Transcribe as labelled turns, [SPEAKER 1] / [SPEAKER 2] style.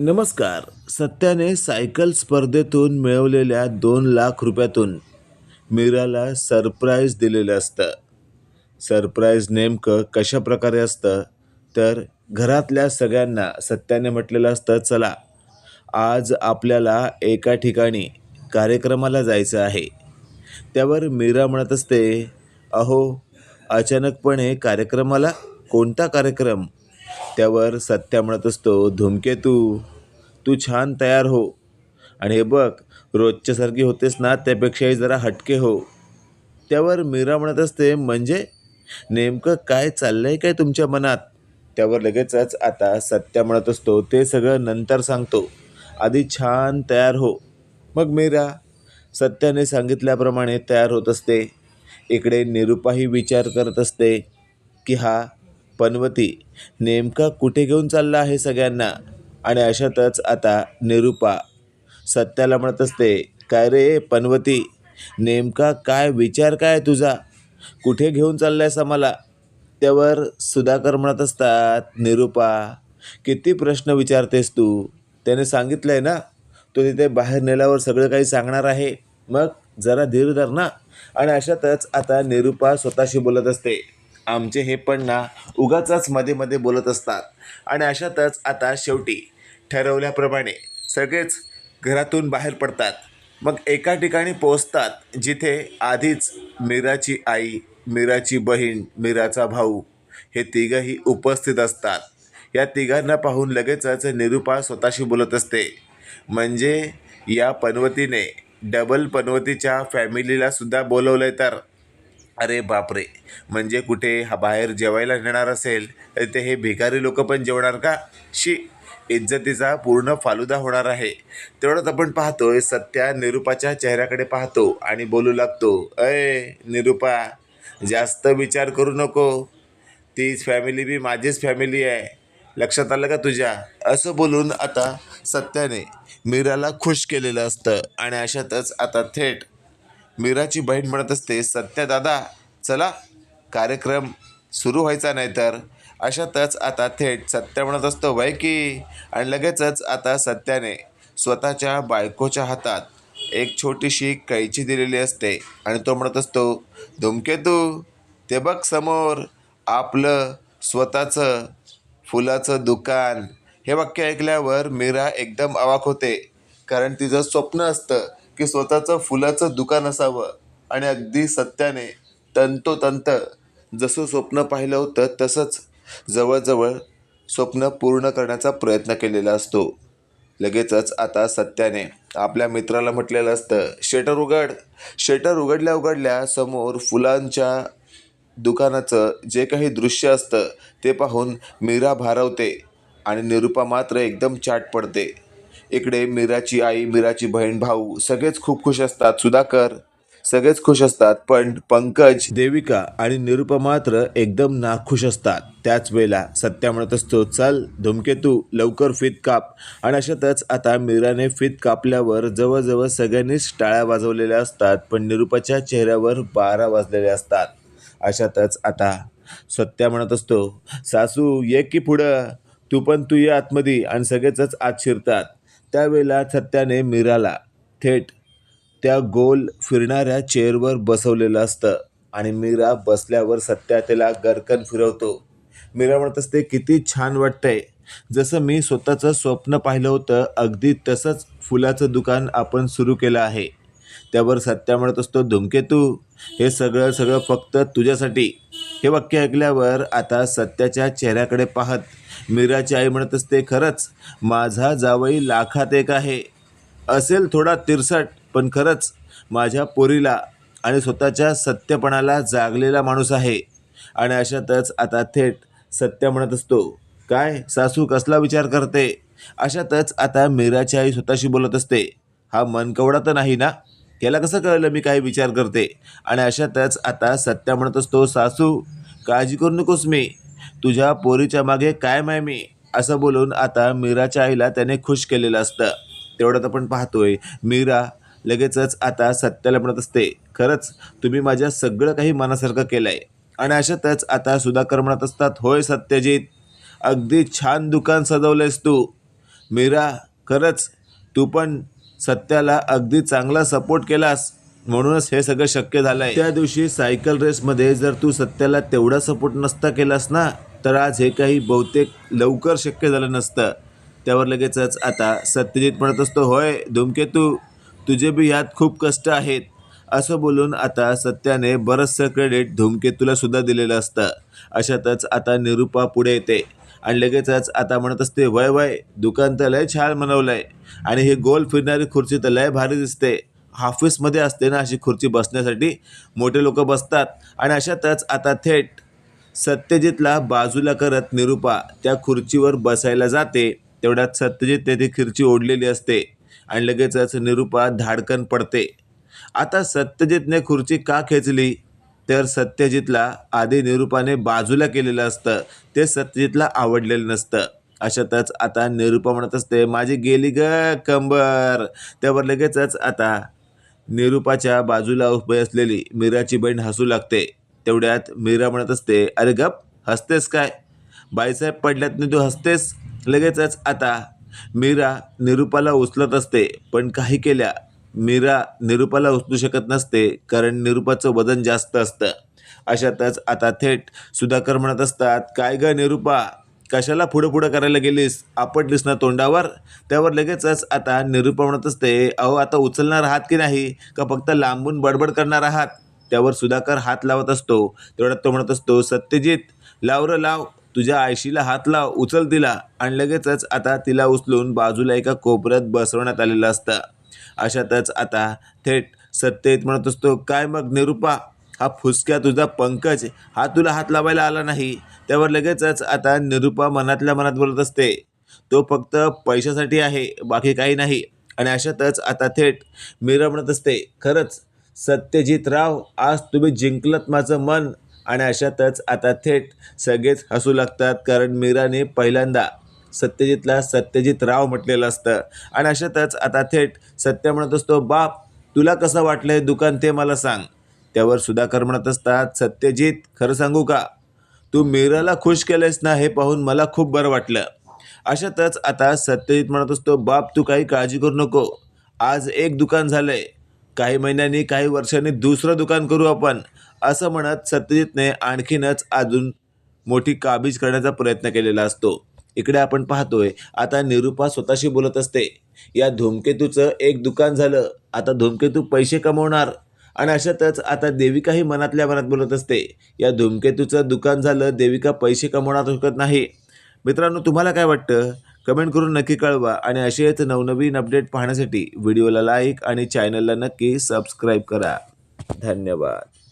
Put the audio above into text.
[SPEAKER 1] नमस्कार. सत्याने सायकल स्पर्धेतून मिळवलेल्या दोन लाख रुपयातून मीराला सरप्राईज दिलेलं असतं. सरप्राईज नेमकं कशा प्रकारे असतं? तर घरातल्या सगळ्यांना सत्याने म्हटलेलं असतं चला आज आपल्याला एका ठिकाणी कार्यक्रमाला जायचं आहे. त्यावर मीरा म्हणत असते अहो अचानकपणे कार्यक्रमाला कोणता कार्यक्रम? त्यावर सत्या म्हणत असतो धूमकेतू तू छान तयार हो. आणि हे बघ रोजच्यासारखी होतेस ना त्यापेक्षाही जरा हटके हो. त्यावर मीरा म्हणत असते म्हणजे? नेमकं काय चाललं आहे काय तुमच्या मनात? त्यावर लगेचच आता सत्या म्हणत असतो ते सगळं नंतर सांगतो. आधी छान तयार हो. मग मीरा सत्याने सांगितल्याप्रमाणे तयार होत असते. इकडे निरुपाही विचार करत असते की हा पनवती नेमका कुठे घेऊन चालला आहे सगळ्यांना? आणि अशातच आता निरुपा सत्याला म्हणत असते काय रे पनवती नेमका काय विचार काय तुझा? कुठे घेऊन चाललायस आम्हाला? त्यावर सुधाकर म्हणत असतात निरुपा किती प्रश्न विचारतेस तू? त्याने सांगितलं आहे ना तो तिथे बाहेर नेल्यावर सगळं काही सांगणार आहे. मग जरा धीर धर ना. आणि अशातच आता निरुपा स्वतःशी बोलत असते आमचे हे पण ना उगाच मध्ये मध्ये बोलत असतात. आणि अशातच आता शेवटी ठरवल्याप्रमाणे सगळेच घरातून बाहेर पडतात. मग एका ठिकाणी पोहोचतात जिथे आधीच मीराची आई मीराची बहीण मीराचा भाऊ हे तिघंही उपस्थित असतात. या तिघांना पाहून लगेचच निरुपा स्वतःशी बोलत असते. म्हणजे या पनवतीने डबल पनवतीच्या फॅमिलीला सुद्धा बोलवलंय तर. अरे बापरे. म्हणजे कुठे हा बाहेर जेवायला नेणार असेल तर ते हे भिकारी लोक पण जेवणार का? शी इज्जतीचा पूर्ण फालुदा होणार आहे. तेवढंच आपण पाहतोय सत्या निरुपाच्या चेहऱ्याकडे पाहतो आणि बोलू लागतो अय निरुपा जास्त विचार करू नको. तीच फॅमिली बी माझीच फॅमिली आहे. लक्षात आलं का तुझ्या? असं बोलून आता सत्याने मीराला खुश केलेलं असतं आणि अशातच आता थेट मीराची बहीण म्हणत असते सत्या दादा चला कार्यक्रम सुरू व्हायचा नाही तर अशातच आता थेट सत्य म्हणत असतो वय की. आणि लगेचच आता सत्याने स्वतःच्या बायकोच्या हातात एक छोटीशी कैची दिलेली असते आणि तो म्हणत असतो धुमकेतू ते बघ समोर आपलं स्वतःचं फुलाचं दुकान. हे वाक्य ऐकल्यावर मीरा एकदम अवाक होते कारण तिचं स्वप्न असतं की स्वतःचं फुलाचं दुकान असावं आणि अगदी सत्याने तंतोतंत जसं स्वप्न पाहिलं होतं तसंच जवळजवळ स्वप्न पूर्ण करण्याचा प्रयत्न केलेला असतो. लगेचच आता सत्याने आपल्या मित्राला म्हटलेलं असतं शेटर उघड. शेटर उघडल्या उघडल्या समोर फुलांच्या दुकानाचं जे काही दृश्य असतं ते पाहून मीरा भारावते आणि निरुपा मात्र एकदम चाट पडते. इकडे मीराची आई मीराची बहीण भाऊ सगळेच खूप खुश असतात. सुधाकर सगळेच खुश असतात पण पंकज देविका आणि निरुपा मात्र एकदम नाखुश असतात. त्याच वेळेला सत्या म्हणत असतो चल धुमकेतू लवकर फित काप. आणि अशातच आता मीराने फित कापल्यावर जवळजवळ सगळ्यांनीच टाळ्या वाजवलेल्या असतात पण निरुपाच्या चेहऱ्यावर बारा वाजलेल्या असतात. अशातच आता सत्या म्हणत असतो सासू ये की पुढं. तू पण तू ये आतमध्ये आणि सगळेच आत शिरतात. त्यावेळेला सत्याने मीराला थेट त्या गोल फिरणाऱ्या चेअरवर बसवलेलं असतं आणि मीरा बसल्यावर सत्या त्याला गरकन फिरवतो. मीरा म्हणत असते किती छान वाटतंय. जसं मी स्वतःचं स्वप्न पाहिलं होतं अगदी तसंच फुलाचं दुकान आपण सुरू केलं आहे. त्यावर सत्या म्हणत असतो धुमकेतू हे सगळं सगळं फक्त तुझ्यासाठी. हे वाक्य ऐकल्यावर आता सत्याच्या चेहऱ्याकडे पाहत मीराची आई म्हणत असते खरंच माझा जावई लाखात एक आहे. असेल थोडा तिरसट पण खरंच माझ्या पोरीला आणि स्वतःच्या सत्यपणाला जागलेला माणूस आहे. आणि अशातच आता थेट सत्य म्हणत असतो काय सासू कसला विचार करते? अशातच आता मीराची आई स्वतःशी बोलत असते हा मनकवडा तर नाही ना? याला कसं कळलं? मी काय विचार करते? आणि अशातच आता सत्या म्हणत असतो सासू काळजी करू नकोस मी. तुझ्या पोरीच्या मागे काय माय मी. असं बोलून आता मीराच्या आईला त्याने खुश केलेलं असतं. तेवढ्यात आपण पाहतोय मीरा लगेचच आता सत्याला म्हणत असते खरंच तुम्ही माझ्या सगळं काही मनासारखं केलं आहे आणि अशातच आता सुधाकर म्हणत असतात होय सत्यजित अगदी छान दुकान सजवलंयस तू. मीरा खरंच तू पण सत्याला अगदी चांगला सपोर्ट केलास म्हणूनच हे सगळं शक्य झालंय. त्या दिवशी सायकल रेसमध्ये जर तू सत्याला तेवढा सपोर्ट नसता केलास ना तर आज हे काही बहुतेक लवकर शक्य झालं नसतं. त्यावर लगेचच आता सत्यजित म्हणत असतो होय धूमकेतू तुझे बी यात खूप कष्ट आहेत. असं बोलून आता सत्याने बरंचसं क्रेडिट धूमकेतूला सुद्धा दिलेलं असतं. अशातच आता निरुपा पुढे येते. आणि लगेचच आता म्हणत असते वय वय दुकान तर लय छान बनवलंय आणि ही गोल फिरणारी खुर्ची तर लय भारी दिसते. ऑफिसमध्ये असते ना अशी खुर्ची बसण्यासाठी मोठे लोक बसतात आणि अशातच आता थेट सत्यजितला बाजूला करत निरुपा त्या खुर्चीवर बसायला जाते. तेवढ्यात सत्यजित तेथे खुर्ची ओढलेली असते आणि लगेचच निरुपा धाडकन पडते. आता सत्यजितने खुर्ची का खेचली? तर सत्यजितला आधी निरुपाने बाजूला केलेलं असतं. ते सत्यजितला आवडलेलं नसतं. अशातच आता निरूपा म्हणत असते माझी गेली ग कंबर. त्यावर लगेचच आता निरुपाच्या बाजूला उभे असलेली मीराची बहीण हसू लागते. तेवढ्यात मीरा म्हणत असते अरे गप हसतेस काय? बाईसाहेब पडल्यात तू हसतेस? लगेचच आता मीरा निरुपाला उचलत असते पण काही केल्या मीरा निरुपाला उचलू शकत नसते कारण निरुपाचं वजन जास्त असतं. अशातच आता थेट सुधाकर म्हणत असतात काय ग निरुपा कशाला पुढं पुढं करायला गेलीस? आपटलीस ना तोंडावर? त्यावर लगेचच आता निरूपा म्हणत असते अहो आता उचलणार आहात की नाही? का फक्त लांबून बडबड करणार आहात? त्यावर सुधाकर हात लावत असतो. तेवढ्यात तो म्हणत असतो सत्यजित लाव र लाव तुझ्या आयशीला हात लाव उचल तिला. आणि लगेचच आता तिला उचलून बाजूला एका कोपऱ्यात बसवण्यात आलेलं असतं. अशातच आता थेट सत्यजित म्हणत असतो काय मग निरुपा हा फुसक्या तुझा पंकज हा तुला हात लावायला आला नाही. त्यावर लगेचच आता निरुपा मनातल्या मनात बोलत असते तो फक्त पैशासाठी आहे बाकी काही नाही. आणि अशातच आता थेट मीरा म्हणत असते खरंच सत्यजित राव आज तुम्ही जिंकलत माझं मन. आणि अशातच आता थेट सगळेच हसू लागतात कारण मीराने पहिल्यांदा सत्यजितला सत्यजित राव म्हटलेलं असतं. आणि अशातच आता थेट सत्य म्हणत असतो बाप तुला कसं वाटलं हे दुकान ते मला सांग. त्यावर सुधाकर म्हणत असतात सत्यजित खरं सांगू का? तू मीराला खुश केलंयस ना हे पाहून मला खूप बरं वाटलं. अशातच आता सत्यजित म्हणत असतो बाप तू काही काळजी करू नको. आज एक दुकान झालंय. काही महिन्यांनी काही वर्षांनी दुसरं दुकान करू आपण. असं म्हणत सत्यजितने आणखीनच अजून मोठी काबीज करण्याचा प्रयत्न केलेला असतो. इकडे आपण पाहतोय आता निरुपा स्वतःशी बोलत असते या धूमकेतूचं एक दुकान झालं आता धूमकेतू पैसे कमवणार. आणि अशातच आता देविकाही मनातल्या मनात बोलत असते या धूमकेतूचं दुकान झालं देविका पैसे कमवणार शकत नाही. मित्रांनो तुम्हाला काय वाटतं? कमेंट करून नक्की कळवा आणि असेच नवनवीन अपडेट पाहण्यासाठी व्हिडिओला लाईक आणि चॅनलला नक्की सबस्क्राईब करा. धन्यवाद.